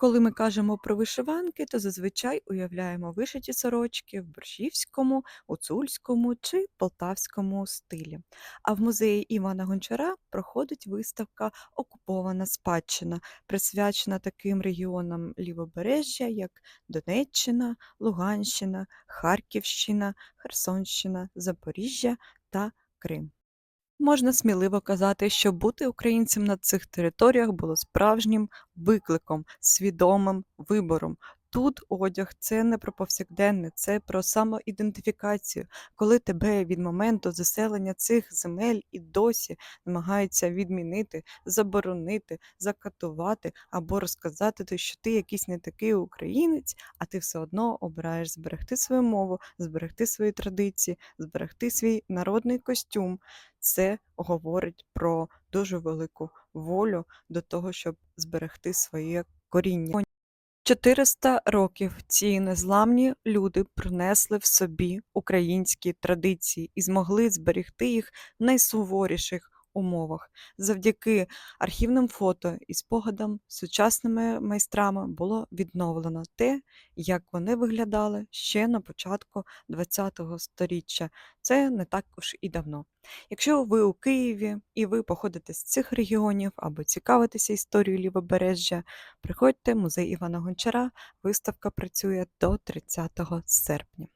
Коли ми кажемо про вишиванки, то зазвичай уявляємо вишиті сорочки в борщівському, гуцульському чи полтавському стилі. А в музеї Івана Гончара проходить виставка Окупована спадщина, присвячена таким регіонам лівобережжя, як Донеччина, Луганщина, Харківщина, Херсонщина, Запоріжжя та Крим. Можна сміливо казати, що бути українцем на цих територіях було справжнім викликом, свідомим вибором. Тут одяг це не про повсякденне, це про самоідентифікацію, коли тебе від моменту заселення цих земель і досі намагаються відмінити, заборонити, закатувати або розказати, що ти якийсь не такий українець, а ти все одно обираєш зберегти свою мову, зберегти свої традиції, зберегти свій народний костюм. Це говорить про дуже велику волю до того, щоб зберегти своє коріння. 400 років ці незламні люди принесли в собі українські традиції і змогли зберегти їх в найсуворіших умовах. Завдяки архівним фото і спогадам сучасними майстрами було відновлено те, як вони виглядали ще на початку ХХ століття. Це не так уж і давно. Якщо ви у Києві і ви походите з цих регіонів або цікавитеся історією Лівобережжя, приходьте в музей Івана Гончара. Виставка працює до 30 серпня.